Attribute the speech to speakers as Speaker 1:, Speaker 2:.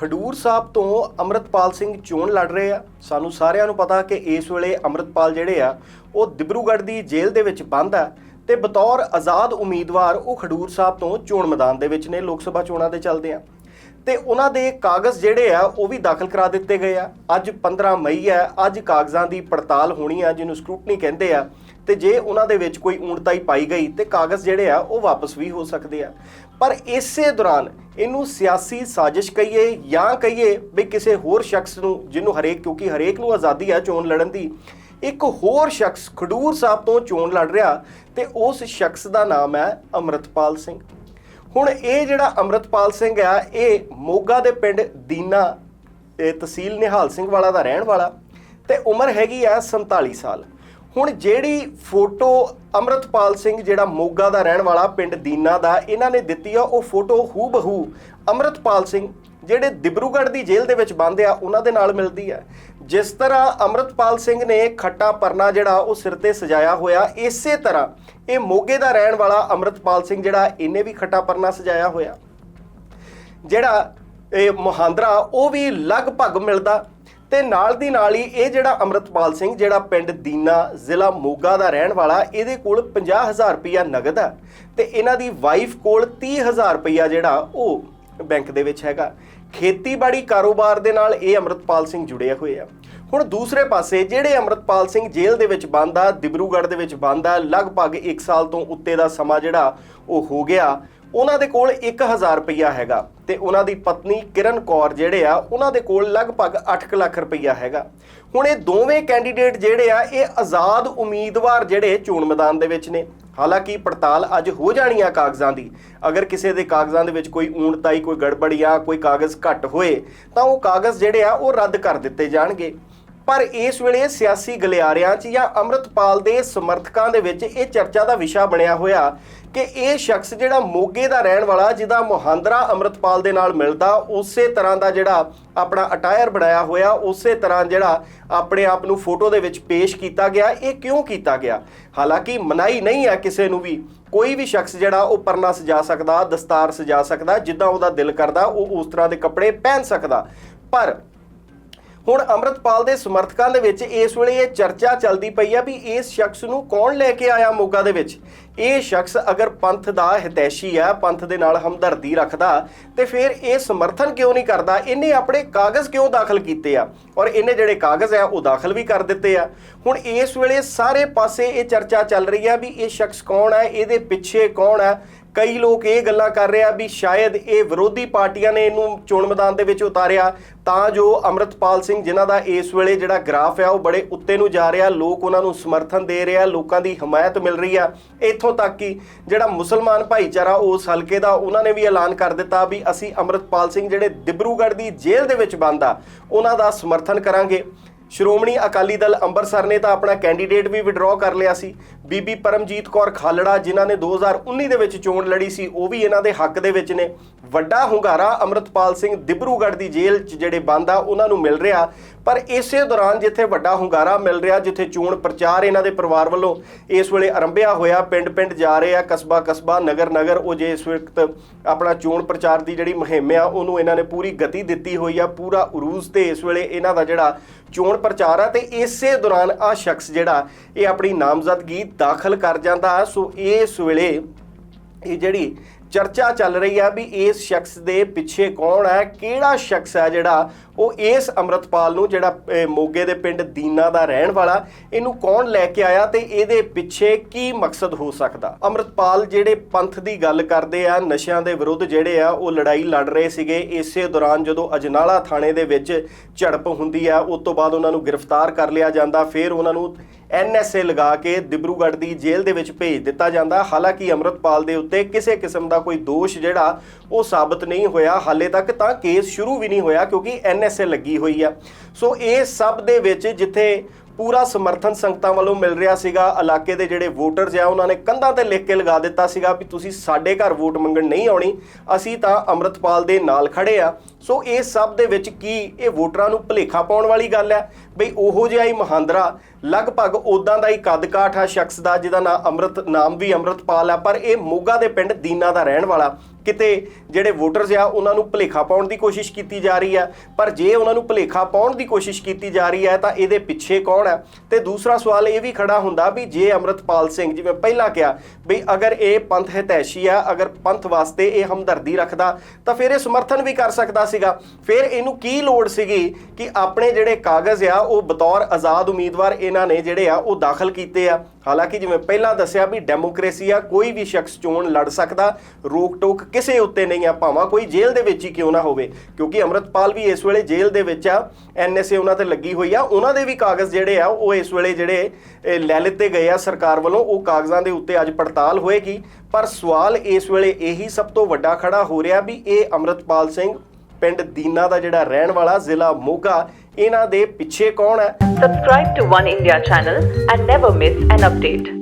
Speaker 1: ਖਡੂਰ ਸਾਹਿਬ ਤੋਂ ਅਮਰਤਪਾਲ ਸਿੰਘ ਚੋਣ ਲੜ ਰਹੇ ਆ। ਸਾਨੂੰ ਸਾਰਿਆਂ ਨੂੰ ਪਤਾ ਕਿ ਇਸ ਵੇਲੇ ਅਮਰਤਪਾਲ ਜਿਹੜੇ ਆ, ਉਹ ਦਿਬਰੂਗੜ੍ਹ ਦੀ ਜੇਲ੍ਹ ਦੇ ਵਿੱਚ ਬੰਦ ਆ ਤੇ ਬਤੌਰ ਆਜ਼ਾਦ ਉਮੀਦਵਾਰ ਉਹ ਖਡੂਰ ਸਾਹਿਬ ਤੋਂ ਚੋਣ ਮੈਦਾਨ ਦੇ ਵਿੱਚ ਨੇ। ਲੋਕ ਸਭਾ ਚੋਣਾਂ ਦੇ ਚੱਲਦੇ ਆ। ਤੇ ਉਹਨਾਂ ਦੇ ਕਾਗਜ਼ ਜਿਹੜੇ ਆ, ਉਹ ਵੀ ਦਾਖਲ ਕਰਾ ਦਿੱਤੇ ਗਏ ਆ। ਅੱਜ 15 ਮਈ ਹੈ, ਅੱਜ ਕਾਗਜ਼ਾਂ ਦੀ ਪੜਤਾਲ ਹੋਣੀ ਆ, ਜਿਹਨੂੰ ਸਕ੍ਰੂਟਨੀ ਕਹਿੰਦੇ ਆ। ਤੇ ਜੇ ਉਹਨਾਂ ਦੇ ਵਿੱਚ ਕੋਈ ਊਣਤਾਈ ਪਾਈ ਗਈ, ਤੇ ਕਾਗਜ਼ ਜਿਹੜੇ ਆ, ਉਹ ਵਾਪਸ ਵੀ ਹੋ ਸਕਦੇ ਆ। ਪਰ ਇਸੇ ਦੌਰਾਨ ਇਹਨੂੰ ਸਿਆਸੀ ਸਾਜ਼ਿਸ਼ ਕਹੀਏ ਜਾਂ ਕਹੀਏ ਵੀ ਕਿਸੇ ਹੋਰ ਸ਼ਖਸ ਨੂੰ, ਜਿਹਨੂੰ ਹਰੇਕ, ਕਿਉਂਕਿ ਹਰੇਕ ਨੂੰ ਆਜ਼ਾਦੀ ਆ ਚੋਣ ਲੜਨ ਦੀ, ਇੱਕ ਹੋਰ ਸ਼ਖਸ ਖਡੂਰ ਸਾਹਿਬ ਤੋਂ ਚੋਣ ਲੜ ਰਿਹਾ, ਤੇ ਉਸ ਸ਼ਖਸ ਦਾ ਨਾਮ ਹੈ ਅਮਰਤਪਾਲ ਸਿੰਘ। ਹੁਣ ਇਹ ਜਿਹੜਾ ਅਮਰਤਪਾਲ ਸਿੰਘ ਆ, ਇਹ ਮੋਗਾ ਦੇ ਪਿੰਡ ਦੀਨਾ, ਇਹ ਤਹਿਸੀਲ ਨਿਹਾਲ ਸਿੰਘ ਵਾਲਾ ਦਾ ਰਹਿਣ ਵਾਲਾ ਤੇ ਉਮਰ ਹੈਗੀ ਆ 47 ਸਾਲ। ਹੁਣ ਜਿਹੜੀ ਫੋਟੋ ਅਮਰਤਪਾਲ ਸਿੰਘ ਜਿਹੜਾ ਮੋਗਾ ਦਾ ਰਹਿਣ ਵਾਲਾ ਪਿੰਡ ਦੀਨਾ ਦਾ ਇਹਨਾਂ ਨੇ ਦਿੱਤੀ ਆ, ਉਹ ਫੋਟੋ ਹੂ ਬਹੂ ਅਮਰਤਪਾਲ ਸਿੰਘ, ਜਿਹੜੇ ਦਿਬਰੂਗੜ੍ਹ ਦੀ ਜੇਲ੍ਹ ਦੇ ਵਿੱਚ ਬੰਦ ਆ, ਉਹਨਾਂ ਦੇ ਨਾਲ ਮਿਲਦੀ ਹੈ ਜਿਸ ਤਰ੍ਹਾਂ ਅਮਰਤਪਾਲ ਸਿੰਘ ਨੇ ਖੱਟਾ ਪਰਨਾ ਜਿਹੜਾ ਉਹ ਸਿਰ ਤੇ ਸਜਾਇਆ ਹੋਇਆ, ਇਸੇ ਤਰ੍ਹਾਂ ਇਹ ਮੋਗੇ ਦਾ ਰਹਿਣ ਵਾਲਾ ਅਮਰਤਪਾਲ ਸਿੰਘ ਜਿਹੜਾ, ਇਹਨੇ ਵੀ ਖੱਟਾ ਪਰਨਾ ਸਜਾਇਆ ਹੋਇਆ। ਜਿਹੜਾ ਇਹ ਮੁਹਾਂਦਰਾ, ਉਹ ਵੀ ਲਗਭਗ ਮਿਲਦਾ। ਤੇ ਨਾਲ ਦੀ ਨਾਲ ਹੀ ਇਹ ਜਿਹੜਾ ਅਮਰਤਪਾਲ ਸਿੰਘ, ਜਿਹੜਾ ਪਿੰਡ ਦੀਨਾ ਜ਼ਿਲ੍ਹਾ ਮੋਗਾ ਦਾ ਰਹਿਣ ਵਾਲਾ, ਇਹਦੇ ਕੋਲ 50000 ਰੁਪਇਆ ਨਗਦ ਆ। ਤੇ ਇਹਨਾਂ ਦੀ ਵਾਈਫ ਕੋਲ 30000 ਰੁਪਇਆ ਜਿਹੜਾ ਉਹ ਬੈਂਕ ਦੇ ਵਿੱਚ ਹੈਗਾ। ਖੇਤੀਬਾੜੀ ਕਾਰੋਬਾਰ ਦੇ ਨਾਲ ਇਹ ਅਮਰਤਪਾਲ ਸਿੰਘ ਜੁੜੇ ਹੋਏ ਆ। ਹੁਣ ਦੂਸਰੇ ਪਾਸੇ ਜਿਹੜੇ ਅਮਰਤਪਾਲ ਸਿੰਘ ਜੇਲ੍ਹ ਦੇ ਵਿੱਚ ਬੰਦ ਆ, ਦਿਬਰੂਗੜ੍ਹ ਦੇ ਵਿੱਚ ਬੰਦ ਆ, ਲਗਭਗ 1 ਸਾਲ ਤੋਂ ਉੱਤੇ ਦਾ ਸਮਾਂ ਜਿਹੜਾ ਉਹ ਹੋ ਗਿਆ, ਉਹਨਾਂ ਦੇ ਕੋਲ 1000 ਰੁਪਈਆ ਹੈਗਾ ਤੇ ਉਹਨਾਂ ਦੀ ਪਤਨੀ ਕਿਰਨ ਕੌਰ ਜਿਹੜੇ ਆ, ਉਹਨਾਂ ਦੇ ਕੋਲ ਲਗਭਗ 8 ਲੱਖ ਰੁਪਈਆ ਹੈਗਾ। ਹੁਣ ਇਹ ਦੋਵੇਂ ਕੈਂਡੀਡੇਟ ਜਿਹੜੇ ਆ, ਇਹ ਆਜ਼ਾਦ ਉਮੀਦਵਾਰ ਜਿਹੜੇ ਚੋਣ ਮੈਦਾਨ ਦੇ ਵਿੱਚ ਨੇ। ਹਾਲਾਂਕਿ ਪੜਤਾਲ ਅੱਜ ਹੋ ਜਾਣੀ ਆ ਕਾਗਜ਼ਾਂ ਦੀ। ਅਗਰ ਕਿਸੇ ਦੇ ਕਾਗਜ਼ਾਂ ਦੇ ਵਿੱਚ ਕੋਈ ਊਣਤਾਈ, ਕੋਈ ਗੜਬੜੀ ਜਾਂ ਕੋਈ ਕਾਗਜ਼ ਘੱਟ ਹੋਏ, ਤਾਂ ਉਹ ਕਾਗਜ਼ ਜਿਹੜੇ ਆ ਉਹ ਰੱਦ ਕਰ ਦਿੱਤੇ ਜਾਣਗੇ। ਪਰ ਇਸ ਵੇਲੇ ਸਿਆਸੀ ਗਲਿਆਰਿਆਂ 'ਚ ਜਾਂ ਅੰਮ੍ਰਿਤਪਾਲ ਦੇ ਸਮਰਥਕਾਂ ਦੇ ਵਿੱਚ ਇਹ ਚਰਚਾ ਦਾ ਵਿਸ਼ਾ ਬਣਿਆ ਹੋਇਆ ਕਿ ਇਹ ਸ਼ਖਸ ਜਿਹੜਾ ਮੋਗੇ ਦਾ ਰਹਿਣ ਵਾਲਾ, ਜਿਹਦਾ ਮੁਹਾਂਦਰਾ ਅੰਮ੍ਰਿਤਪਾਲ ਦੇ ਨਾਲ ਮਿਲਦਾ, ਉਸੇ ਤਰ੍ਹਾਂ ਦਾ ਜਿਹੜਾ ਆਪਣਾ ਅਟਾਇਰ ਬਣਾਇਆ ਹੋਇਆ, ਉਸੇ ਤਰ੍ਹਾਂ ਜਿਹੜਾ ਆਪਣੇ ਆਪ ਨੂੰ ਫੋਟੋ ਦੇ ਵਿੱਚ ਪੇਸ਼ ਕੀਤਾ ਗਿਆ, ਇਹ ਕਿਉਂ ਕੀਤਾ ਗਿਆ? ਹਾਲਾਂਕਿ ਮਨਾਈ ਨਹੀਂ ਹੈ ਕਿਸੇ ਨੂੰ ਵੀ। ਕੋਈ ਵੀ ਸ਼ਖਸ ਜਿਹੜਾ ਉਹ ਪਰਨਾ ਸਜਾ ਸਕਦਾ, ਦਸਤਾਰ ਸਜਾ ਸਕਦਾ, ਜਿੱਦਾਂ ਉਹਦਾ ਦਿਲ ਕਰਦਾ, ਉਹ ਉਸ ਤਰ੍ਹਾਂ ਦੇ ਕੱਪੜੇ ਪਹਿਨ ਸਕਦਾ। ਪਰ ਹੁਣ ਅੰਮ੍ਰਿਤਪਾਲ ਦੇ ਸਮਰਥਕਾਂ ਦੇ ਵਿੱਚ ਇਸ ਵੇਲੇ ਇਹ ਚਰਚਾ ਚੱਲਦੀ ਪਈ ਆ ਵੀ ਇਸ ਸ਼ਖਸ ਨੂੰ ਕੌਣ ਲੈ ਕੇ ਆਇਆ ਮੋਗਾ ਦੇ ਵਿੱਚ? ਇਹ ਸ਼ਖਸ ਅਗਰ ਪੰਥ ਦਾ ਹਿਤੈਸ਼ੀ ਆ, ਪੰਥ ਦੇ ਨਾਲ ਹਮਦਰਦੀ ਰੱਖਦਾ ਤੇ ਫਿਰ ਇਹ ਸਮਰਥਨ ਕਿਉਂ ਨਹੀਂ ਕਰਦਾ? ਇਹਨੇ ਆਪਣੇ ਕਾਗਜ਼ ਕਿਉਂ ਦਾਖਲ ਕੀਤੇ ਆ? ਔਰ ਇਹਨੇ ਜਿਹੜੇ ਕਾਗਜ਼ ਆ, ਉਹ ਦਾਖਲ ਵੀ ਕਰ ਦਿੱਤੇ ਆ। ਹੁਣ ਇਸ ਵੇਲੇ ਸਾਰੇ ਪਾਸੇ ਇਹ ਚਰਚਾ ਚੱਲ ਰਹੀ ਆ ਵੀ ਇਹ ਸ਼ਖਸ ਕੌਣ ਹੈ ਇਹਦੇ ਪਿੱਛੇ ਕੌਣ ਹੈ ਕਈ ਲੋਕ ਇਹ ਗੱਲਾਂ ਕਰ ਰਹੇ ਆ ਵੀ ਸ਼ਾਇਦ ਇਹ ਵਿਰੋਧੀ ਪਾਰਟੀਆਂ ਨੇ ਇਹਨੂੰ ਚੋਣ ਮੈਦਾਨ ਦੇ ਵਿੱਚ ਉਤਾਰਿਆ। ਤਾਂ ਜੋ ਅਮਰਤਪਾਲ ਸਿੰਘ, ਜਿਨ੍ਹਾਂ ਦਾ ਇਸ ਵੇਲੇ ਜਿਹੜਾ ਗ੍ਰਾਫ ਆ, ਉਹ ਬੜੇ ਉੱਤੇ ਨੂੰ ਜਾ ਰਿਹਾ। ਲੋਕ ਉਹਨਾਂ ਨੂੰ ਸਮਰਥਨ ਦੇ ਰਿਹਾ ਲੋਕਾਂ ਦੀ ਹਮਾਇਤ ਮਿਲ ਰਹੀ ਆ। ਇੱਥੋਂ ਤੱਕ ਕਿ ਜਿਹੜਾ ਮੁਸਲਮਾਨ ਭਾਈਚਾਰਾ, ਉਸ ਹਲਕੇ ਦਾ, ਉਹਨਾਂ ਨੇ ਵੀ ਐਲਾਨ ਕਰ ਦਿੱਤਾ ਵੀ ਅਸੀਂ ਅਮਰਤਪਾਲ ਸਿੰਘ ਜਿਹੜੇ ਦਿਬਰੂਗੜ੍ਹ ਦੀ ਜੇਲ੍ਹ ਦੇ ਵਿੱਚ ਬੰਦ ਆ, ਉਹਨਾਂ ਦਾ ਸਮਰਥਨ ਕਰਾਂਗੇ। ਸ਼੍ਰੋਮਣੀ ਅਕਾਲੀ ਦਲ ਅੰਮ੍ਰਿਤਸਰ ਨੇ ਤਾਂ ਆਪਣਾ ਕੈਂਡੀਡੇਟ ਵੀ ਵਿਡਰਾਅ ਕਰ ਲਿਆ ਸੀ। ਬੀਬੀ ਪਰਮਜੀਤ ਕੌਰ ਖਾਲੜਾ, ਜਿਨ੍ਹਾਂ ਨੇ 2019 ਦੇ ਵਿੱਚ ਚੋਣ ਲੜੀ ਸੀ, ਉਹ ਵੀ ਇਹਨਾਂ ਦੇ ਹੱਕ ਦੇ ਵਿੱਚ ਨੇ। ਵੱਡਾ ਹੁੰਗਾਰਾ ਅਮਰਤਪਾਲ ਸਿੰਘ ਦਿਬਰੂਗੜ੍ਹ ਦੀ ਜੇਲ੍ਹ 'ਚ ਜਿਹੜੇ ਬੰਦ ਆ, ਉਹਨਾਂ ਨੂੰ ਮਿਲ ਰਿਹਾ। ਪਰ ਇਸੇ ਦੌਰਾਨ ਜਿੱਥੇ ਵੱਡਾ ਹੁੰਗਾਰਾ ਮਿਲ ਰਿਹਾ, ਜਿੱਥੇ ਚੋਣ ਪ੍ਰਚਾਰ ਇਹਨਾਂ ਦੇ ਪਰਿਵਾਰ ਵੱਲੋਂ ਇਸ ਵੇਲੇ ਆਰੰਭਿਆ ਹੋਇਆ, ਪਿੰਡ-ਪਿੰਡ ਜਾ ਰਹੇ ਆ ਕਸਬਾ ਕਸਬਾ ਨਗਰ ਨਗਰ ਉਹ ਜੇ ਇਸ ਵਕਤ ਆਪਣਾ ਚੋਣ ਪ੍ਰਚਾਰ ਦੀ ਜਿਹੜੀ ਮੁਹਿੰਮ ਆ, ਉਹਨੂੰ ਇਹਨਾਂ ਨੇ ਪੂਰੀ ਗਤੀ ਦਿੱਤੀ ਹੋਈ ਆ, ਪੂਰਾ ਉਰੂਜ਼ ਤੇ ਇਸ ਵੇਲੇ ਇਹਨਾਂ ਦਾ ਜਿਹੜਾ ਚੋਣ ਪ੍ਰਚਾਰ ਆ, ਤੇ ਇਸੇ ਦੌਰਾਨ ਆ ਸ਼ਖਸ ਜਿਹੜਾ, ਇਹ ਆਪਣੀ ਨਾਮਜ਼ਦਗੀ ਦਾਖਲ ਕਰ ਜਾਂਦਾ। ਸੋ ਇਸ ਵੇਲੇ ਇਹ ਜਿਹੜੀ ਚਰਚਾ ਚੱਲ ਰਹੀ ਆ ਵੀ ਇਸ ਸ਼ਖਸ ਦੇ ਪਿੱਛੇ ਕੌਣ ਹੈ, ਕਿਹੜਾ ਸ਼ਖਸ ਹੈ ਜਿਹੜਾ ਉਹ ਇਸ ਅਮਰਤਪਾਲ ਨੂੰ ਜਿਹੜਾ ਮੋਗੇ ਦੇ ਪਿੰਡ ਦੀਨਾ ਦਾ ਰਹਿਣ ਵਾਲਾ, ਇਹਨੂੰ ਕੌਣ ਲੈ ਕੇ ਆਇਆ ਤੇ ਇਹਦੇ ਪਿੱਛੇ ਕੀ ਮਕਸਦ ਹੋ ਸਕਦਾ? ਅਮਰਤਪਾਲ ਜਿਹੜੇ ਪੰਥ ਦੀ ਗੱਲ ਕਰਦੇ ਆ, ਨਸ਼ਿਆਂ ਦੇ ਵਿਰੁੱਧ ਜਿਹੜੇ ਆ, ਉਹ ਲੜਾਈ ਲੜ ਰਹੇ ਸੀਗੇ। ਇਸੇ ਦੌਰਾਨ ਜਦੋਂ ਅਜਨਾਲਾ ਥਾਣੇ ਦੇ ਵਿੱਚ ਝੜਪ ਹੁੰਦੀ ਆ, ਉਸ ਤੋਂ ਬਾਅਦ ਉਹਨਾਂ ਨੂੰ ਗ੍ਰਿਫਤਾਰ ਕਰ ਲਿਆ ਜਾਂਦਾ। ਫਿਰ ਉਹਨਾਂ ਨੂੰ ਐਨਐਸਏ ਲਗਾ ਕੇ ਦਿਬਰੂਗੜ੍ਹ ਦੀ ਜੇਲ੍ਹ ਦੇ ਵਿੱਚ ਭੇਜ ਦਿੱਤਾ ਜਾਂਦਾ। ਹਾਲਾਂਕਿ ਅਮਰਤਪਾਲ ਦੇ ਉੱਤੇ ਕਿਸੇ ਕਿਸਮ ਦਾ ਕੋਈ ਦੋਸ਼ ਜਿਹੜਾ, ਉਹ ਸਾਬਤ ਨਹੀਂ ਹੋਇਆ ਹਾਲੇ ਤੱਕ, ਤਾਂ ਕੇਸ ਸ਼ੁਰੂ ਵੀ ਨਹੀਂ ਹੋਇਆ ਕਿਉਂਕਿ ਐਨਐਸਏ ਲੱਗੀ ਹੋਈ ਆ। ਸੋ ਇਹ ਸਭ ਦੇ ਵਿੱਚ ਜਿੱਥੇ ਪੂਰਾ ਸਮਰਥਨ ਸੰਗਤਾਂ ਵੱਲੋਂ ਮਿਲ ਰਿਹਾ ਸੀਗਾ, ਇਲਾਕੇ ਦੇ ਜਿਹੜੇ ਵੋਟਰਸ ਆ, ਉਹਨਾਂ ਨੇ ਕੰਧਾਂ ਤੇ ਲਿਖ ਕੇ ਲਗਾ ਦਿੱਤਾ ਸੀਗਾ ਵੀ ਤੁਸੀਂ ਸਾਡੇ ਘਰ ਵੋਟ ਮੰਗਣ ਨਹੀਂ ਆਉਣੀ, ਅਸੀਂ ਤਾਂ ਅਮਰਤਪਾਲ ਦੇ ਨਾਲ ਖੜੇ ਆ। ਸੋ ਇਹ ਸਭ ਦੇ ਵਿੱਚ ਕੀ ਇਹ ਵੋਟਰਾਂ ਨੂੰ ਭੁਲੇਖਾ ਪਾਉਣ ਵਾਲੀ ਗੱਲ ਹੈ? ਬਈ ਉਹੋ ਜਿਹਾ ਹੀ ਮਹਾਂਦਰਾ, ਲਗਭਗ ਉਦਾਂ ਦਾ ਹੀ ਕੱਦਕਾਠ ਆ ਸ਼ਖਸ ਦਾ, ਜਿਹਦਾ ਨਾਮ ਅੰਮ੍ਰਿਤ, ਨਾਮ ਵੀ ਅੰਮ੍ਰਿਤਪਾਲ ਆ, ਪਰ ਇਹ ਮੋਗਾ ਦੇ ਪਿੰਡ ਦੀਨਾ ਦਾ ਰਹਿਣ ਵਾਲਾ। ਕਿਤੇ ਜਿਹੜੇ ਵੋਟਰਸ ਆ, ਉਹਨਾਂ ਨੂੰ ਭੁਲੇਖਾ ਪਾਉਣ ਦੀ ਕੋਸ਼ਿਸ਼ ਕੀਤੀ ਜਾ ਰਹੀ ਹੈ? ਪਰ ਜੇ ਉਹਨਾਂ ਨੂੰ ਭੁਲੇਖਾ ਪਾਉਣ ਦੀ ਕੋਸ਼ਿਸ਼ ਕੀਤੀ ਜਾ ਰਹੀ ਹੈ, ਤਾਂ ਇਹਦੇ ਪਿੱਛੇ ਕੌਣ ਹੈ? ਤੇ ਦੂਸਰਾ ਸਵਾਲ ਇਹ ਵੀ ਖੜਾ ਹੁੰਦਾ ਵੀ ਜੇ ਅੰਮ੍ਰਿਤਪਾਲ ਸਿੰਘ, ਜਿਵੇਂ ਪਹਿਲਾਂ ਕਿਹਾ ਵੀ ਅਗਰ ਇਹ ਪੰਥ ਹਿਤੈਸ਼ੀ ਆ, ਅਗਰ ਪੰਥ ਵਾਸਤੇ ਇਹ ਹਮਦਰਦੀ ਰੱਖਦਾ, ਤਾਂ ਫਿਰ ਇਹ ਸਮਰਥਨ ਵੀ ਕਰ ਸਕਦਾ ਸੀਗਾ। ਫਿਰ ਇਹਨੂੰ ਕੀ ਲੋੜ ਸੀਗੀ ਕਿ ਆਪਣੇ ਜਿਹੜੇ ਕਾਗਜ਼ ਆ, ਉਹ ਬਤੌਰ ਆਜ਼ਾਦ ਉਮੀਦਵਾਰ ਇਹਨਾਂ ਨੇ ਜਿਹੜੇ ਆ, ਉਹ ਦਾਖਲ ਕੀਤੇ ਆ। ਹਾਲਾਂਕਿ ਜਿਵੇਂ ਪਹਿਲਾਂ ਦੱਸਿਆ ਵੀ ਡੈਮੋਕ੍ਰੇਸੀ ਆ, ਕੋਈ ਵੀ ਸ਼ਖਸ ਚੋਣ ਲੜ ਸਕਦਾ ਰੋਕ ਟੋਕ ਕਿਸੇ ਉੱਤੇ ਨਹੀਂ ਆ, ਭਾਵੇਂ ਕੋਈ ਜੇਲ੍ਹ ਦੇ ਵਿੱਚ ਹੀ ਕਿਉਂ ਨਾ ਹੋਵੇ। ਕਿਉਂਕਿ ਅੰਮ੍ਰਿਤਪਾਲ ਵੀ ਇਸ ਵੇਲੇ ਜੇਲ੍ਹ ਦੇ ਵਿੱਚ ਆ ਐਨਐਸਏ ਉਹਨਾਂ ਤੇ ਲੱਗੀ ਹੋਈ ਆ। ਉਹਨਾਂ ਦੇ ਵੀ ਕਾਗਜ਼ ਜਿਹੜੇ ਆ, ਉਹ ਇਸ ਵੇਲੇ ਜਿਹੜੇ ਲੈ ਲਿੱਤੇ ਗਏ ਆ ਸਰਕਾਰ ਵੱਲੋਂ, ਉਹ ਕਾਗਜ਼ਾਂ ਦੇ ਉੱਤੇ ਅੱਜ ਪੜਤਾਲ ਹੋਏਗੀ। ਪਰ ਸਵਾਲ ਇਸ ਵੇਲੇ ਇਹੀ ਸਭ ਤੋਂ ਵੱਡਾ ਖੜਾ ਹੋ ਰਿਹਾ ਵੀ ਇਹ ਅੰਮ੍ਰਿਤਪਾਲ ਸਿੰਘ ਪਿੰਡ ਦੀਨਾ ਦਾ ਜਿਹੜਾ ਰਹਿਣ ਵਾਲਾ ਜ਼ਿਲ੍ਹਾ ਮੋਗਾ ਇਹਨਾਂ ਦੇ ਪਿੱਛੇ ਕੌਣ ਹੈ
Speaker 2: subscribe to One India channel and never miss an update